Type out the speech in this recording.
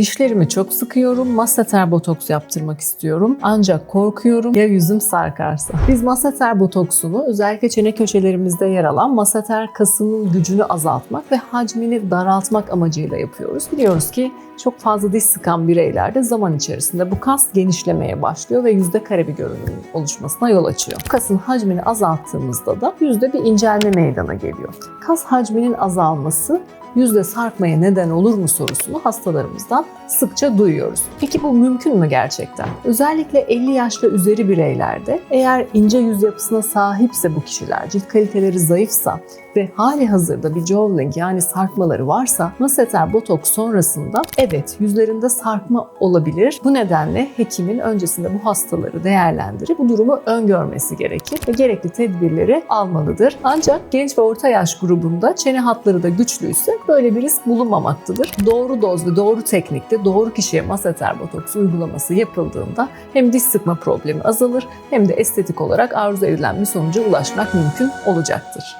Dişlerimi çok sıkıyorum, masseter botoks yaptırmak istiyorum. Ancak korkuyorum ya yüzüm sarkarsa. Biz masseter botoksunu özellikle çene köşelerimizde yer alan masseter kasının gücünü azaltmak ve hacmini daraltmak amacıyla yapıyoruz. Biliyoruz ki çok fazla diş sıkan bireylerde zaman içerisinde bu kas genişlemeye başlıyor ve yüzde kare bir görünüm oluşmasına yol açıyor. Kasın hacmini azalttığımızda da yüzde bir incelme meydana geliyor. Kas hacminin azalması yüzde sarkmaya neden olur mu sorusunu hastalarımızdan sıkça duyuyoruz. Peki bu mümkün mü gerçekten? Özellikle 50 yaş ve üzeri bireylerde eğer ince yüz yapısına sahipse bu kişiler, cilt kaliteleri zayıfsa ve hali hazırda bir jowling yani sarkmaları varsa masseter botoks sonrasında evet yüzlerinde sarkma olabilir. Bu nedenle hekimin öncesinde bu hastaları değerlendirip bu durumu öngörmesi gerekir ve gerekli tedbirleri almalıdır. Ancak genç ve orta yaş grubunda çene hatları da güçlüyse böyle bir risk bulunmamaktadır. Doğru doz ve doğru teknikte doğru kişiye masseter botoks uygulaması yapıldığında hem diş sıkma problemi azalır hem de estetik olarak arzu edilen bir sonuca ulaşmak mümkün olacaktır.